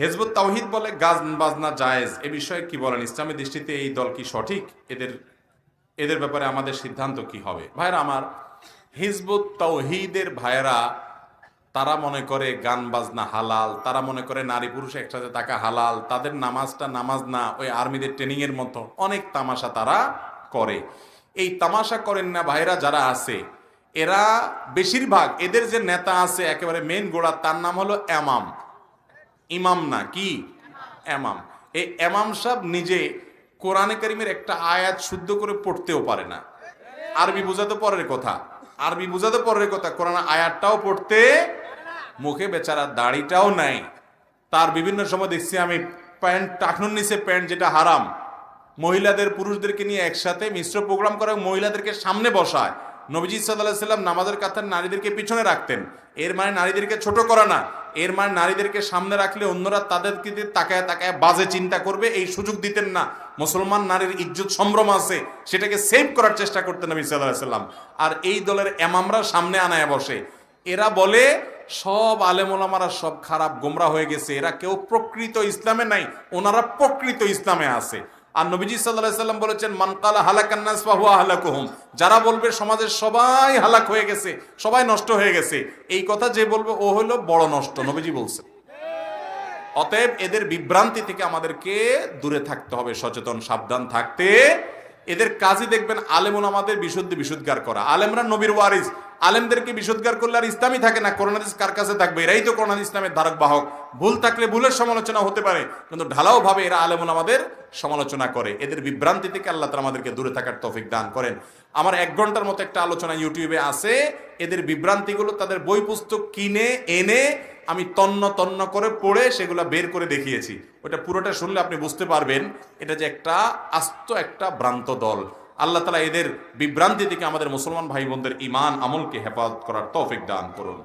হেজবুত তাওহিদ বলে গান বাজনা জায়েজ। এ বিষয়ে কি বলেন? ইসলামী দৃষ্টিতে এই দল কি সঠিক? এদের এদের ব্যাপারে আমাদের সিদ্ধান্ত কি হবে? ভাইরা আমার, হিজবুত তাওহিদের ভাইরা তারা মনে করে গান বাজনা হালাল, তারা মনে করে নারী পুরুষ একসাথে থাকা হালাল, তাদের নামাজটা নামাজ না, ওই আর্মিদের ট্রেনিং এর মতো। অনেক তামাশা তারা করে। এই তামাশা করেন না ভাইরা যারা আছে। এরা বেশিরভাগ এদের যে নেতা আছে, একেবারে মেন গোড়া, তার নাম হলো এমাম। ইমাম না, কি? এমাম। এই এমাম সাহেব নিজে কোরআনে করিমের একটা আয়াত শুদ্ধ করে পড়তেও পারে না। আরবি বোঝাতে পরের কথা। আরবি বোঝাতে পরের কথা কোরআন আয়াতটাও পড়তে মুখে বেচারা দাড়িটাও নাই। তার বিভিন্ন সময় দেখছি আমি প্যান্ট, টাকনুর নিচে প্যান্ট যেটা হারাম। মহিলাদের, পুরুষদেরকে নিয়ে একসাথে মিশ্র প্রোগ্রাম করে মহিলাদেরকে সামনে বসায়। নবীজি সাল্লাহ সাল্লাম নামাজের কাতার নারীদেরকে পিছনে রাখতেন। এর মানে নারীদেরকে ছোট করা না। এর মানে নারীদেরকে সামনে রাখলে অন্যরা তাদেরকে তাকায় তাকায় বাজে চিন্তা করবে, এই সুযোগ দিতেন না। মুসলমান নারীর ইজ্জত সম্ভ্রম আছে, সেটাকে সেভ করার চেষ্টা করতেন সাল্লাহ সাল্লাম। আর এই দলের এমামরা সামনে আনায় বসে। এরা বলে, সব আলেমোলামারা সব খারাপ, গোমরা হয়ে গেছে। এরা কেউ প্রকৃত ইসলামে নাই, ওনারা প্রকৃত ইসলামে আছে। আর নবীজি সাল্লাহ সাল্লাম বলেছেন মানকালা হালাকান্নাস ফাহুয়া হালাকুহুম যারা বলবে, সমাজের সবাই হালাক হয়ে গেছে, সবাই নষ্ট হয়ে গেছে। এই কথা যে বলবে, ও হলো বড় নষ্ট। নবীজি বলছেন। অতএব এদের বিভ্রান্তি থেকে আমাদেরকে দূরে থাকতে হবে, সচেতন, সাবধান থাকতে। এদের কাজই দেখবেন আলেমুল আমাদের বিশুদ্ধ বিশুদ্ধার করা। আলেমরা নবীর ওয়ারিস। আলেমদেরকে বিশুদ্ধার করলে আর ইসলামই থাকে না। করোনা কার কাছে থাকবে? এরাই তো করোনা ইসলামের ধারক বাহক ভুল থাকলে ভুলের সমালোচনা হতে পারে, কিন্তু ঢালাও ভাবে এরা আলেমুল আমাদের সমালোচনা করে। এদের বিভ্রান্তি থেকে আল্লাহ তালা আমাদেরকে দূরে থাকার তৌফিক দান করেন। আমার এক ঘণ্টার মতো একটা আলোচনা ইউটিউবে আছে। এদের বিভ্রান্তিগুলো তাদের বই পুস্তক কিনে, এনে আমি তন্ন তন্ন করে পড়ে সেগুলো বের করে দেখিয়েছি। ওটা পুরোটা শুনলে আপনি বুঝতে পারবেন, এটা যে একটা আস্ত একটা ভ্রান্ত দল। আল্লাহ তালা এদের বিভ্রান্তি থেকে আমাদের মুসলমান ভাই বোনদের ইমান আমলকে হেফাজত করার তৌফিক দান করুন।